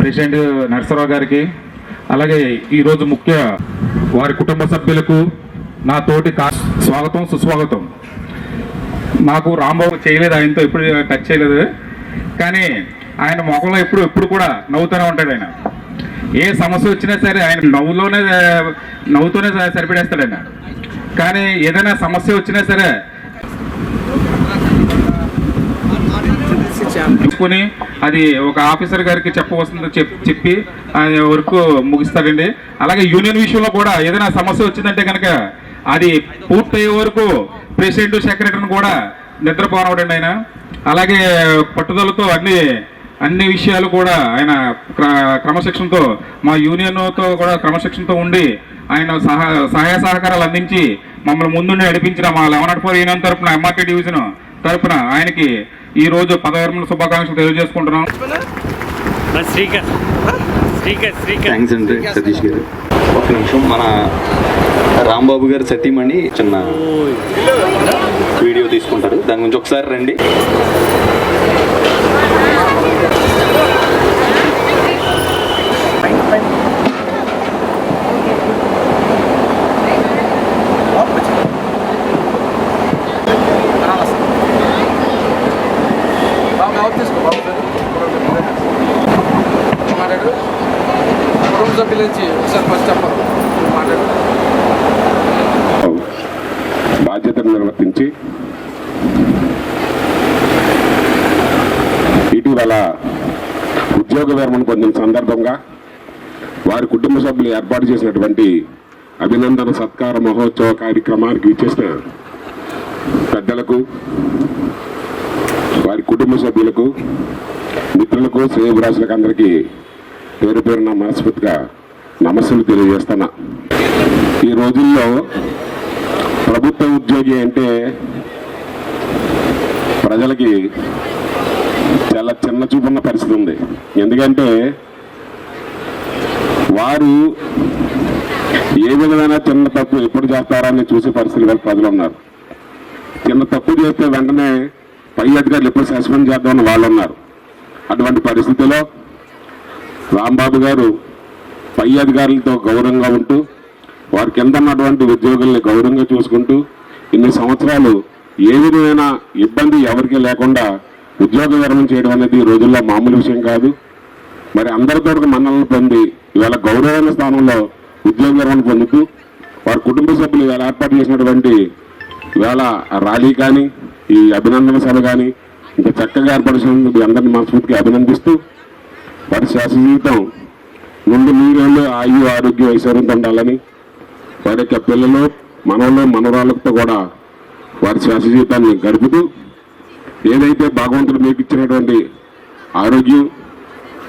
President Narasarao గారికి అలాగే ఈరోజు ముఖ్య వారి కుటుంబ సభ్యులకు నా తోటి స్వాగతం సుస్వాగతం. నాకు రాంబాబు చేయలేదు ఆయనతో ఎప్పుడు టచ్ చేయలేదు. కానీ ఆయన మొఖంలో ఎప్పుడు ఎప్పుడు కూడా నవ్వుతూనే ఉంటాడు ఆయన. ఏ సమస్య వచ్చినా సరే ఆయన నవ్వులోనే నవ్వుతూనే సరిపెడేస్తాడు ఆయన. కానీ ఏదైనా సమస్య వచ్చినా సరే తీసుకుని అది ఒక ఆఫీసర్ గారికి చెప్పవలసిందో చెప్పి ఆయన వరకు ముగిస్తాడండి. అలాగే యూనియన్ విషయంలో కూడా ఏదైనా సమస్య వచ్చిందంటే కనుక అది పూర్తయ్యే వరకు ప్రెసిడెంట్ సెక్రటరీని కూడా నిద్రపోనవడండి ఆయన. అలాగే పట్టుదలతో అన్ని అన్ని విషయాలు కూడా ఆయన క్ర- క్రమశిక్షణతో మా యూనియన్తో కూడా క్రమశిక్షణతో ఉండి ఆయన సహా సహాయ సహకారాలు అందించి మమ్మల్ని ముందుండి నడిపించిన మా లెవెన్ నాట్ ఫోర్ యూనియన్ తరపున ఎంఆర్టీ డివిజన్ తరపున ఆయనకి ఈ రోజు పదవిరమణ శుభాకాంక్షలు తెలియజేసుకుంటున్నాం. థ్యాంక్స్ అండి సతీష్ గారు. ఒక నిమిషం మన రాంబాబు గారు సతీమణి చిన్న వీడియో తీసుకుంటారు. దాని గురించి ఒకసారి రండి బాబు ఎవరు తీసుకో బాబు మాట్లాడు కుటుంబ సభ్యుల నుంచి ఒకసారి ఫస్ట్ చెప్పాలి మాట్లాడు బాధ్యతను నిర్వర్తించి ఇటీవల ఉద్యోగ విరమణ పొందిన సందర్భంగా వారి కుటుంబ సభ్యులు ఏర్పాటు చేసినటువంటి అభినందన సత్కార మహోత్సవ కార్యక్రమానికి ఇచ్చేసిన పెద్దలకు వారి కుటుంబ సభ్యులకు మిత్రులకు శ్రేయభిలాషులకు అందరికీ పేరు పేరున మనస్ఫూర్తిగా నమస్సులు తెలియజేస్తున్నా. ఈ రోజుల్లో ప్రభుత్వ ఉద్యోగి అంటే ప్రజలకి చాలా చిన్న చూపున్న పరిస్థితి ఉంది. ఎందుకంటే వారు ఏ విధమైన చిన్న తప్పు ఎప్పుడు చేస్తారని చూసే పరిస్థితులు వాళ్ళు ప్రజలు ఉన్నారు. చిన్న తప్పు చేస్తే వెంటనే పై అధికారులు ఎప్పుడు సస్పెండ్ చేద్దామని వాళ్ళు ఉన్నారు. అటువంటి పరిస్థితిలో రాంబాబు గారు పై అధికారులతో గౌరవంగా ఉంటూ వారి కింద ఉన్నటువంటి ఉద్యోగుల్ని గౌరవంగా చూసుకుంటూ ఇన్ని సంవత్సరాలు ఏ విధమైన ఇబ్బంది ఎవరికీ లేకుండా ఉద్యోగ విరమణ చేయడం అనేది ఈ రోజుల్లో మామూలు విషయం కాదు. మరి అందరితో మన్నలను పొంది ఇవాళ గౌరవమైన స్థానంలో ఉద్యోగ విరమణ పొందుతూ వారి కుటుంబ సభ్యులు ఇవాళ ఏర్పాటు చేసినటువంటి ఇవాళ ర్యాలీ కానీ ఈ అభినందన సభ కానీ ఇంకా చక్కగా ఏర్పాటు చేసినందుకు అందరినీ మనస్ఫూర్తిగా అభినందిస్తూ వారి శ్వాస జీవితం నుండి మీరేళ్ళు ఆయు ఆరోగ్య ఐశ్వర్యంతో ఉండాలని వారి యొక్క పిల్లలు మనవలు మనవరాళ్ళతో కూడా వారి శ్వాస జీవితాన్ని గడుపుతూ ఏదైతే భగవంతుడు మీకు ఇచ్చినటువంటి ఆరోగ్యం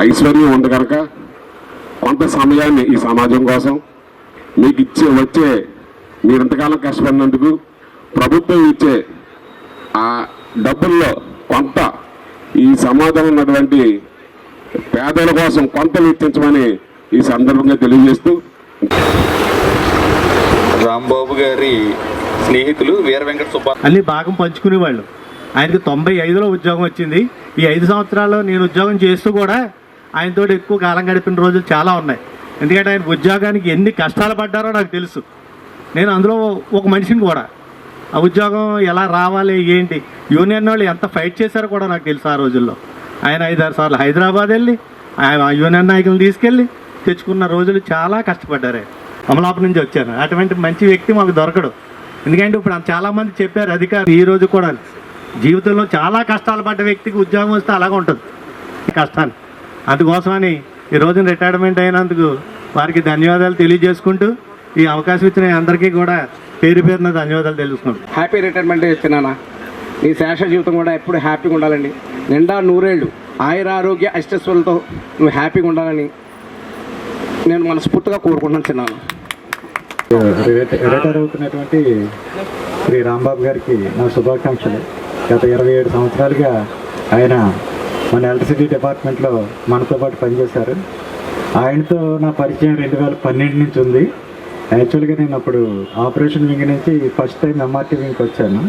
ఐశ్వర్యం ఉంది కనుక కొంత సమయాన్ని ఈ సమాజం కోసం మీకు ఇచ్చే వచ్చే మీరు ఇంతకాలం కష్టపడినందుకు ప్రభుత్వం ఇచ్చే ఆ డబ్బుల్లో కొంత ఈ సమాజంలో ఉన్నటువంటి పేదల కోసం కొంత వెచ్చించమని ఈ సందర్భంగా తెలియజేస్తూ రాంబాబు గారి స్నేహితులు వీర వెంకట సుబ్బా అన్ని భాగం పంచుకునేవాళ్ళు. ఆయనకి తొంభై ఐదులో ఉద్యోగం వచ్చింది. ఈ ఐదు సంవత్సరాల్లో నేను ఉద్యోగం చేస్తూ కూడా ఆయనతో ఎక్కువ కాలం గడిపిన రోజులు చాలా ఉన్నాయి. ఎందుకంటే ఆయన ఉద్యోగానికి ఎన్ని కష్టాలు పడ్డారో నాకు తెలుసు. నేను అందులో ఒక మనిషిని కూడా. ఆ ఉద్యోగం ఎలా రావాలి ఏంటి? యూనియన్ వాళ్ళు ఎంత ఫైట్ చేశారో కూడా నాకు తెలుసు ఆ రోజుల్లో. ఆయన ఐదారు సార్లు హైదరాబాద్ వెళ్ళి ఆయన ఆ యూనియన్ నాయకులను తీసుకెళ్ళి తెచ్చుకున్న రోజులు చాలా కష్టపడ్డారు అమలాపురం నుంచి వచ్చాను. అటువంటి మంచి వ్యక్తి మాకు దొరకడు. ఎందుకంటే ఇప్పుడు చాలామంది చెప్పారు అధికారులు ఈ రోజు కూడా జీవితంలో చాలా కష్టాలు పడ్డ వ్యక్తికి ఉద్యోగం వస్తే అలాగే ఉంటుంది. కష్టాన్ని అందుకోసమని ఈ రోజున రిటైర్మెంట్ అయినందుకు వారికి ధన్యవాదాలు తెలియజేసుకుంటూ ఈ అవకాశం ఇచ్చిన అందరికీ కూడా పేరు పేరున ధన్యవాదాలు తెలుసుకుంటాం. హ్యాపీ రిటైర్మెంట్ చెప్తున్నానా నీ శేష జీవితం కూడా ఎప్పుడు హ్యాపీగా ఉండాలండి. నిండా నూరేళ్ళు. ఆయుర ఆరోగ్య అష్టస్వలతో నువ్వు హ్యాపీగా ఉండాలని నేను మనస్ఫూర్తిగా కోరుకుంటున్నాను చిన్నాను. రిటైర్ అవుతున్నటువంటి శ్రీ రాంబాబు గారికి నా శుభాకాంక్షలు. గత ఇరవై ఏడు సంవత్సరాలుగా ఆయన మన ఎలక్ట్రిసిటీ డిపార్ట్మెంట్లో మనతో పాటు పనిచేశారు. ఆయనతో నా పరిచయం రెండు వేల పన్నెండు నుంచి ఉంది. యాక్చువల్గా నేను అప్పుడు ఆపరేషన్ వింగ్ నుంచి ఫస్ట్ టైం ఎంఆర్టీ వింగ్కి వచ్చాను.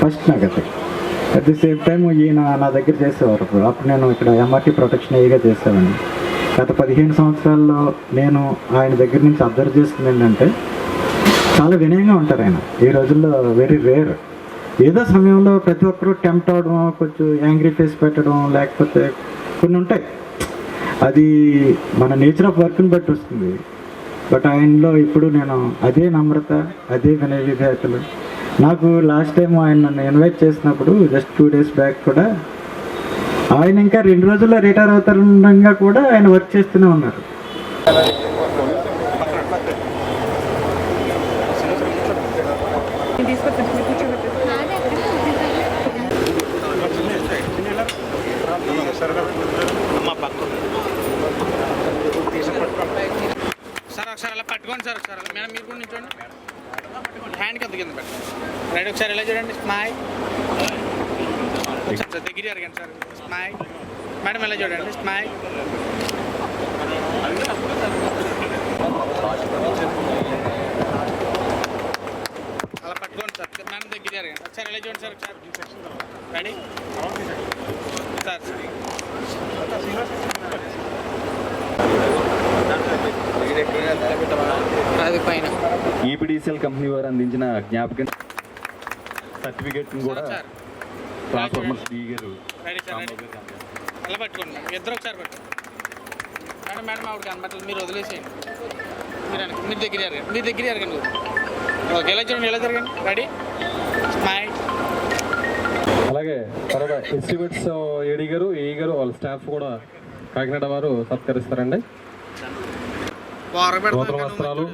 ఫస్ట్ నాకు అది అట్ ది సేమ్ టైం ఈయన నా దగ్గర చేసేవారు. అప్పుడు అప్పుడు నేను ఇక్కడ ఎంఆర్టీ ప్రొటెక్షన్ ఏగా చేసేవాడిని. గత పదిహేను సంవత్సరాల్లో నేను ఆయన దగ్గర నుంచి అబ్జర్వ్ చేసుకుని ఏంటంటే చాలా వినయంగా ఉంటారు ఆయన. ఈ రోజుల్లో వెరీ రేర్ ఏదో సమయంలో ప్రతి ఒక్కరూ టెంప్ట్ అవడం కొంచెం యాంగ్రీ ఫేస్ పెట్టడం లేకపోతే కొన్ని ఉంటాయి. అది మన నేచర్ ఆఫ్ వర్క్ని బట్టి వస్తుంది. బట్ ఆయనలో ఇప్పుడు నేను అదే నమ్రత అదే వినయ విధేయతలు నాకు లాస్ట్ టైం ఆయన నన్ను ఇన్వైట్ చేసినప్పుడు జస్ట్ టూ డేస్ బ్యాక్ కూడా ఆయన ఇంకా రెండు రోజుల్లో రిటైర్ అవుతారుండగా కూడా ఆయన వర్క్ చేస్తూనే ఉన్నారు. సార్ ఒకసారి అలా పట్టుకోండి సార్ ఒకసారి మేడం మీరు కూడా నిల్చోండి. హ్యాండ్ కింద కింద పెట్టండి. రైట్ ఒకసారి ఇలా చూడండి. స్మాయ్ సార్ దగ్గర అడగండి సార్ స్మైల్. మేడం ఎలా చూడండి? స్మైల్. అలా పట్టుకోండి సార్. మేడం దగ్గర అడగండి ఒకసారి ఎలా చూడండి సార్ ఒకసారి? రెడీ సార్ అది పైన. ఈపీడీసీఎల్ కంపెనీ వారు అందించిన జ్ఞాపకం సర్టిఫికేట్ని కూడా సార్ ట్రాన్స్ఫార్మర్స్ డీ గారు. అలా పట్టుకోండి ఇద్దరు ఒకసారి పట్టుకోండి. మేడం మేడం ఆవిడ కనబట్టలేదు మీరు వదిలేసేయండి. మీరు మీరు దగ్గర జరగండి మీరు దగ్గర జరగండి ఓకే ఎలా చూడండి? ఎలా జరగండి? రెడీ స్మైల్ అలాగే తర్వాత ఎస్టిమేట్స్ ఏడీ గారు ఏ గారు వాళ్ళ స్టాఫ్ కూడా కాకినాడ వారు సత్కరిస్తారండి. నూతన వస్త్రాలు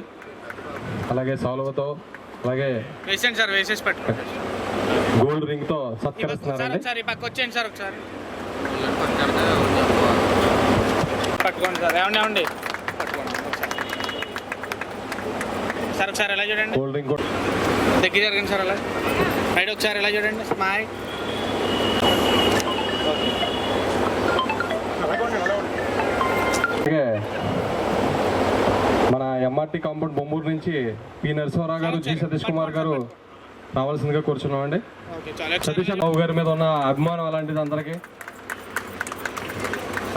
అలాగే సాల్వతో అలాగే వేసేయండి సార్ వేసేసి పట్టుకోండి. గోల్డ్ రింగ్తో సార్ సత్కరిస్తున్నారండి ఒకసారి ఈ పక్క వచ్చేయండి సార్ ఒకసారి. పట్టుకోండి సార్. ఏమండి ఏమండి? పట్టుకోండి. సార్ ఒకసారి ఎలా చూడండి? గోల్డ్ రింగ్ కూడా దగ్గర జరగండి సార్ అలా. రైట్ ఒకసారి ఎలా చూడండి? అలాగే మన ఎంఆర్టీ కాంపౌండ్ బొమ్మూరు నుంచి పి నరసింహారావు గారు జి సతీష్ కుమార్ గారు రావాల్సిందిగా కూర్చున్నామండి. సతీష్ బాబు గారి మీద ఉన్న అభిమానం అలాంటిది అందరికీ.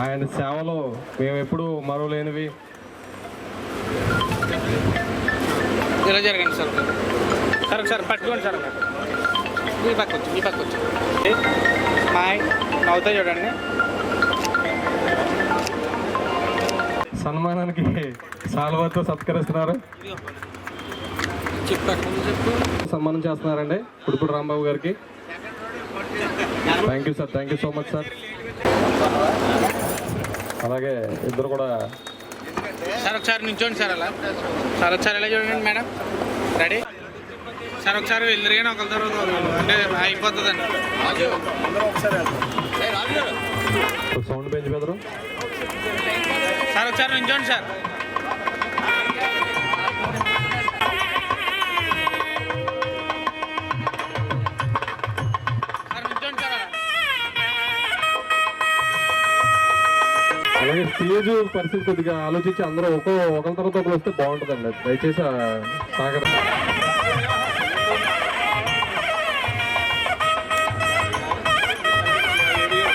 ఆయన సేవలు మేము ఎప్పుడు మరవలేనివి. ఇలా జరగండి సార్. సార్ ఒకసారి పట్టుకోండి సార్ అలా. మీ పక్క వచ్చి మీ పక్క వచ్చి మాయ్ నవ్వుతా చూడండి. సన్మానానికి సాల్వాతో సత్కరిస్తున్నారు. సన్మానం చేస్తున్నారండి పుడుపుడు రాంబాబు గారికి. Thank you sir thank you so much sir అలాగే ఇద్దరు కూడా సార్ ఒకసారి నించోండి సార్ అలా. సార్ ఒకసారి ఎలా చూడండి మేడం? రెడీ సార్ ఒకసారి వెళ్ళరు కానీ ఒకరి తర్వాత. అంటే అయిపోతుందండి. సౌండ్ బెదరు సార్ ఒకసారి నించోండి సార్. అలాగే స్టేజ్ పరిస్థితి కొద్దిగా ఆలోచించి అందరూ ఒక్కో ఒకరి తర్వాత ఒకరు వస్తే బాగుంటుందండి. దయచేసి సహకరి.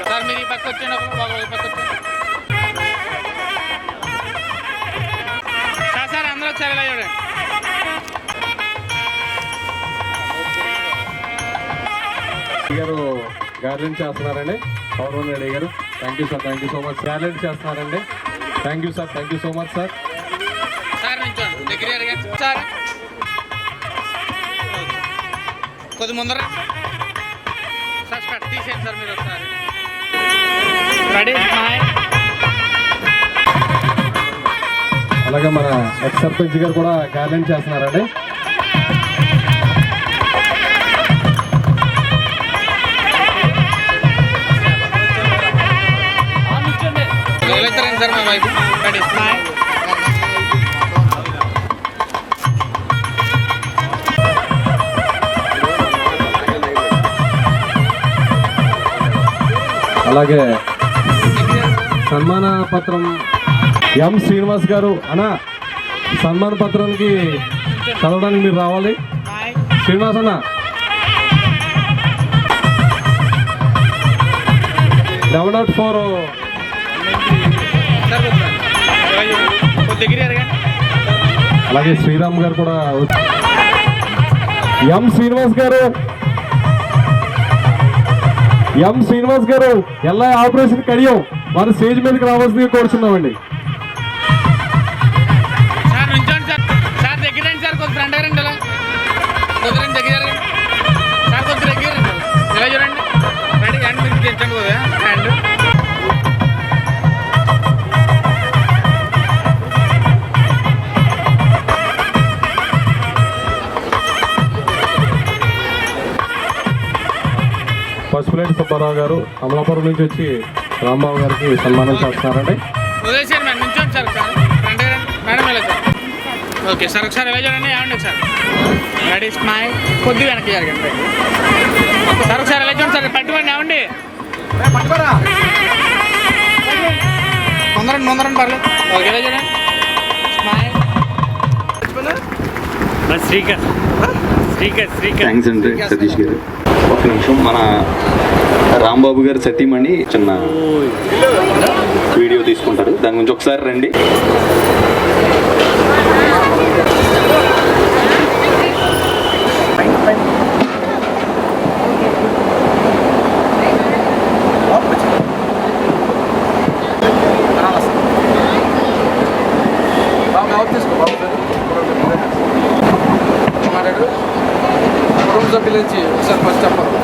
సార్ ఒక ఒక అందరూ ఇలా చూడండి. గారు గార్లెండ్ చేస్తున్నారండి. Pawan Reddy garu. Thank you sir thank you so much garland చేస్తున్నారండి. Thank you sir thank you so much sir కొద్ది ముందర. తీసేయండి సార్ మీరు ఒకసారి. రెడీ? అలాగే మన ఎక్స్ సర్పంచ్ గారు కూడా గార్లెండ్ చేస్తున్నారండి. సార్ మా వైపు. అలాగే సన్మాన పత్రం ఎం శ్రీనివాస్ గారు. అన్న సన్మాన పత్రానికి చదవడానికి మీరు రావాలి. శ్రీనివాస్ అన్న. డబల్ అవుట్ ఫోర్ అలాగే శ్రీరామ్ గారు కూడా ఎం శ్రీనివాస్ గారు. ఎం శ్రీనివాస్ గారు ఎలా ఆపరేషన్ కడియం. మరి స్టేజ్ మీదకి రావాల్సింది కోరుచున్నామండి. చూడండి నుంచోండి సార్. సార్ దగ్గర సుబ్బారావు గారు అమలాపురం నుంచి వచ్చి రాంబాబు గారికి సన్మానం చేస్తున్నారండి. వదిలేసారు madam నుంచోండి sir. Madam sir okay sir ఒకసారి చూడండి ఏమండి ఒకసారి రెడీ స్మైల్ కొద్ది వెనక్కి జరగండి. సార్ ఒకసారి చూడండి సార్? పట్టుకోండి ఏమండి? ముందరండి ముందరండి పర్లేదు. ఓకే చూడండి? స్మైల్ శ్రీకర్ థ్యాంక్స్ అండి సతీష్ గారు ఒక నిమిషం మన రాంబాబు గారు సతీమణి చిన్న వీడియో తీసుకుంటారు దాని గురించి ఒకసారి రండి కుటుంబ సభ్యుల నుంచి ఒకసారి ఫస్ట్ చెప్పాలి